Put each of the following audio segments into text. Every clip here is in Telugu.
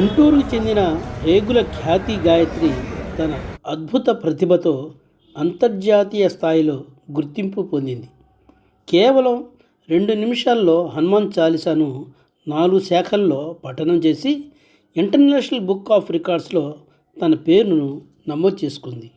గుంటూరుకు చెందిన రేగుల ఖ్యాతి గాయత్రి తన అద్భుత ప్రతిభతో అంతర్జాతీయ స్థాయిలో గుర్తింపు పొందింది. కేవలం రెండు నిమిషాల్లో హనుమాన్ చాలీసాను నాలుగు శాఖల్లో పఠనం చేసి ఇంటర్నేషనల్ బుక్ ఆఫ్ రికార్డ్స్లో తన పేరును నమోదు చేసుకుంది.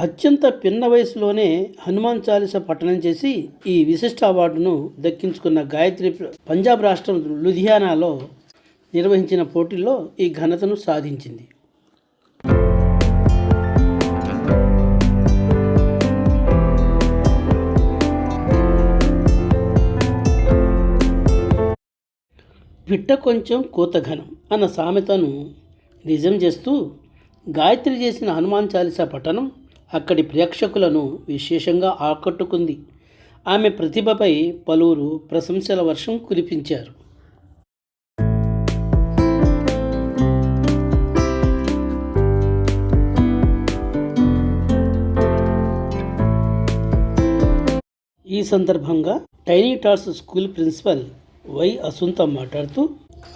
అత్యంత పిన్న వయసులోనే హనుమాన్ చాలీస పఠనం చేసి ఈ విశిష్ట అవార్డును దక్కించుకున్న గాయత్రి పంజాబ్ రాష్ట్రం లుధియానాలో నిర్వహించిన పోటీల్లో ఈ ఘనతను సాధించింది. పిట్ట కొంచెం కూత ఘనం అన్న సామెతను నిజం చేస్తూ గాయత్రి చేసిన హనుమాన్ చాలీసా పఠనం అక్కడి ప్రేక్షకులను విశేషంగా ఆకట్టుకుంది. ఆమె ప్రతిభపై పలువురు ప్రశంసల వర్షం కురిపించారు. ఈ సందర్భంగా tiny tots school principal Y Asunta మాట్లాడుతూ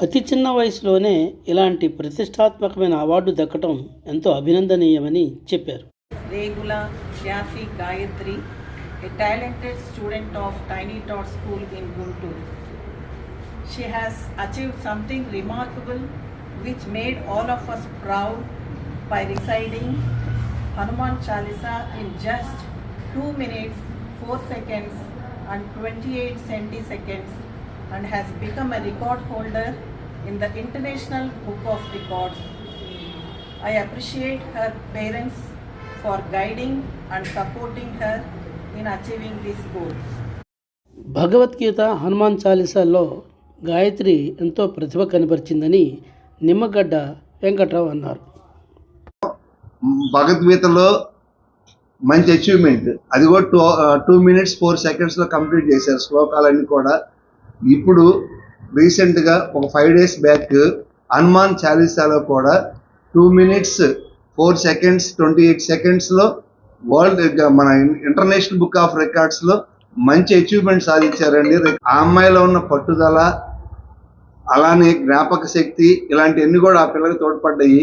అతి చిన్న వయసులోనే ఇలాంటి ప్రతిష్టాత్మకమైన అవార్డు దక్కటం ఎంతో అభినందనీయమని చెప్పారు. Regula Khyati Gayatri, a talented student of Tiny Tot School in Guntur. She has achieved something remarkable which made all of us proud by reciting Hanuman Chalisa in just 2 minutes, 4 seconds and 28 centiseconds and has become a record holder in the International Book of Records. I appreciate her parents for guiding and supporting her in achieving this goal. Bhagavad Gita Hanuman చాలీసాల్లో Gayatri ఎంతో ప్రతిభ కనబరిచిందని నిమ్మగడ్డ వెంకట్రావు అన్నారు. భగవద్గీతలో మంచి అచీవ్మెంట్ అది కూడా టూ టూ మినిట్స్ ఫోర్ సెకండ్స్లో కంప్లీట్ చేశారు శ్లోకాలన్నీ కూడా. ఇప్పుడు రీసెంట్గా ఒక ఫైవ్ డేస్ బ్యాక్ హనుమాన్ చాలీసాలో కూడా two minutes four seconds twenty eight సెకండ్స్లో వరల్డ్ మన ఇంటర్నేషనల్ బుక్ ఆఫ్ రికార్డ్స్లో మంచి అచీవ్మెంట్ సాధించారండి. ఆ అమ్మాయిలో ఉన్న పట్టుదల అలానే జ్ఞాపక శక్తి ఇలాంటివన్నీ కూడా ఆ పిల్లలకు తోడ్పడ్డాయి.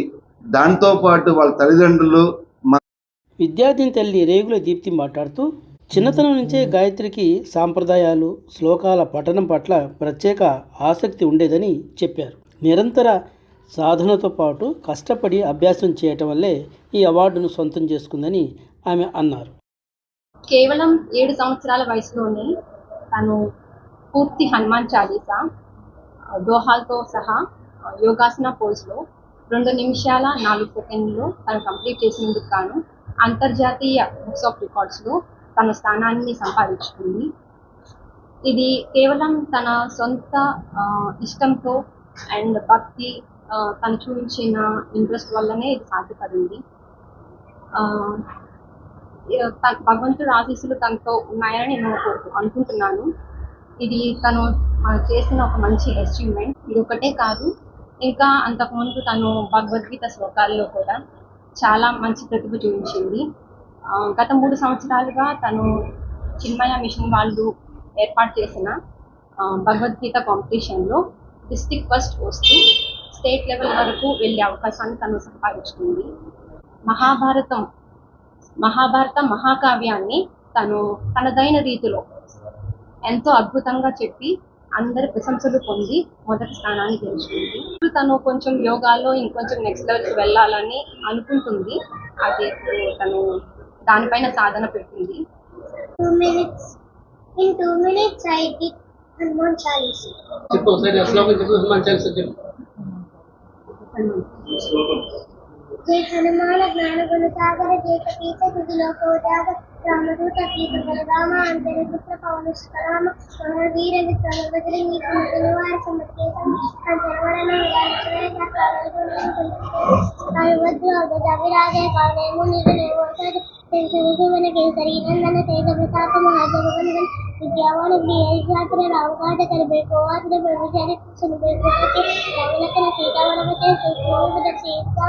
దాంతోపాటు వాళ్ళ తల్లిదండ్రులు విద్యార్థిని తల్లి రేగుల దీప్తి మాట్లాడుతూ చిన్నతనం నుంచే గాయత్రికి సాంప్రదాయాలు శ్లోకాల పఠనం పట్ల ప్రత్యేక ఆసక్తి ఉండేదని చెప్పారు. నిరంతర సాధనతో పాటు కష్టపడి అభ్యాసం చేయటం వల్లే ఈ అవార్డును సొంతం చేసుకుందని ఆమె అన్నారు. కేవలం ఏడు సంవత్సరాల వయసులోనే తను పూర్తి హనుమాన్ చాలీసా దోహాలతో సహా యోగాసన పోల్స్లో రెండు నిమిషాల నాలుగు సెకండ్లో తను కంప్లీట్ చేసినందుకు గాను అంతర్జాతీయ బుక్స్ ఆఫ్ రికార్డ్స్లో తన స్థానాన్ని సంపాదించుకుంది. ఇది కేవలం తన సొంత ఇష్టంతో అండ్ భక్తి తను చూపించిన ఇంట్రెస్ట్ వల్లనే ఇది సాధ్యపడింది. ఆ, తన- భగవంతుడు ఆశీస్సులు తనతో ఉన్నాయని నేను అనుకుంటున్నాను. ఇది తను చేసిన ఒక మంచి అచీవ్మెంట్ ఇది ఒకటే కాదు ఇంకా అంతకుముందు తను భగవద్గీత శ్లోకాల్లో కూడా చాలా మంచి ప్రతిభ చూపించింది. గత మూడు సంవత్సరాలుగా తను చిన్మయ మిషన్ వాళ్ళు ఏర్పాటు చేసిన భగవద్గీత కాంపిటీషన్లో డిస్టిక్ ఫస్ట్ వస్తూ స్టేట్ లెవెల్ వరకు వెళ్ళే అవకాశాన్ని తను సంపాదించుకుంది. మహాభారతం మహాభారత మహాకావ్యాన్ని తను తనదైన రీతిలో ఎంతో అద్భుతంగా చెప్పి అందరి ప్రశంసలు పొంది మొదటి స్థానాన్ని గెలుచుకుంది. ఇప్పుడు తను కొంచెం యోగాలో ఇంకొంచెం నెక్స్ట్ లెవెల్కి వెళ్ళాలని అనుకుంటుంది. అది తను దానిపైన సాధన పెట్టింది. చెప్పు ఒకసారి శ్లోకం చెప్పు హనుమాన్ చాలీసా చెప్పు. हे हनुमान ज्ञान गुण सागर जयकपीत त्रिलोक उजाग रामदूत गीत बलराम, अंतर पुत्र पौनुष्कराम महावीर, विक्रम बजरंगी कुमकुलवार समकेतम अंतरवरण विराजनाय कालभद्र गजाविराज काले मुनि गणे वो सज तेजस्वी मन केसरी, नंदन तेज प्रताप महाजगवंदन ವಿದ್ಯಾವಣ ಮೇಲ್ಜಾತ್ರ ರಂಗಾಟಕರಬೇಕು ಆದರೆ ಬ್ರಹ್ಮಚಾರಿ ಸುನಬೇಕು ಅದಕ್ಕೆ ರಂಗನಕ್ಕನ ಸೀತಾವಣ ಮತ್ತೆ ಸುಖವಾದ ಸೀತಾ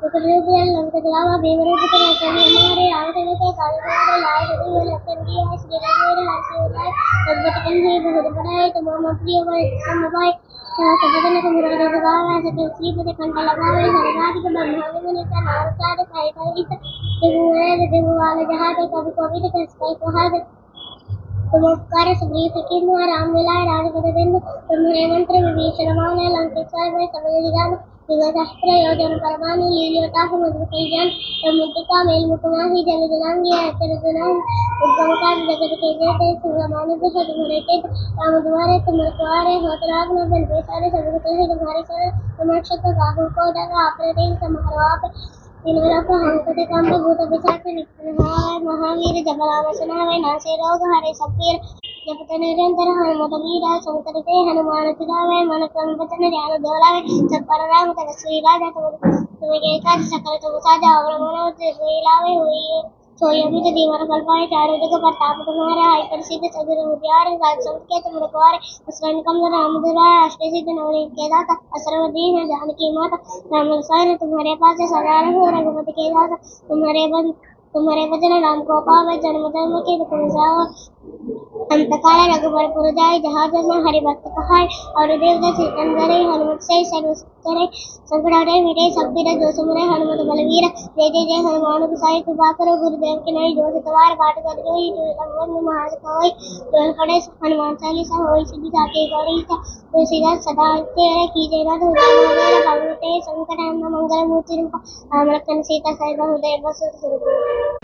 ಸುಖರೂಪಿಯಲ್ಲಿ ಲಂಕಗ್ರಾಮ ಭೀಮರೂಪಿತ ಕನ್ಯಾಮಾರಿ ಆವಟಗತೆ ಕಾಲಮಾರ ಲಾಯರು ಲಕ್ಕಂಡಿ ಆ ಶ್ರೀರಾಮೇರ ಹರ್ಷೋದಾಯ ಸದ್ಭಟಕಂ ಹೇ ಬಹುದಪಡಾಯ ತಮಾಮ ಪ್ರಿಯವಾಯ ಸಮವಾಯ सभजन को मुरल जगाव सके सीपत कंठ लगावे सरगाद के ब्रह्मांड में नित नारसाद खाई खाई इत देवो है देवो वाले जहाँ पे कभी कभी तो कस कहा नमस्कार सभी सखी राम मिलाय राजपदबिंदु ब्रह्मणेमंत्र विभीषणमान लंकेश्वर भय सबजान युगशास्त्र योजन परमाणु लीलियोता मधुकैजन ब्रह्मटिका मेलमुकुमा ही जल जलांगी अचरजना उद्गम का जगत के जय सुगमानु को सदगुणे के राम द्वारे तुम द्वारे होतराग में बल बेसारे सदगुणे तुम्हारे सर तुम क्षत्र राहु को डरा अपने दिन समारोह आप इनवरक हंकते काम भूत पिशाच निकल महावीर जब राम सुनावे नासे रोग हरे सब पीर जपत निरंतर हनुमत वीरा शंकर ते हनुमान सुनावे मन क्रम वचन ध्यान दोलावे सब पर राम तन श्री సోయమి దీవన ఫలపాయ చారుదిక పట్టాపటమార ఐపరిసిద్ధ చదురముద్యార సాక్షాత్కేతమురకువారి అసరణికంలో రాముదురాయ అష్టసిద్ధ నవనీకేదాత అసరవదీన జానకి మాత రామరసాయన तुम्हारे पास सदा रहो रघुपति के दास तुम्हारे बन तुम्हारे भजन राम को पावे जन्म जन्म के दुख जाओ అంతకాల రఘుబరపురదాయి జహాజన హరిభక్తకహాయ్ అరుదేవద చైతన్యరే హనుమత్సై సర్వసురే సంకటహరే వీరే సబ్బిర జోసమురే హనుమత బలవీర జయ జయ జయ హనుమానుకు సాయి కృపాకరు गुरुदेव के नहीं जो तुम्हारे पाठ कर गयो ये भगवान महाराज कोई जो खड़े हनुमान चालीसा होई से भी गौरी था तो सीधा सदा तेरे की जय राधा हृदय भगवते संकटाम मंगलमूर्ति रूप रामलखन सीता सर्व हृदय वसुत स्वरूप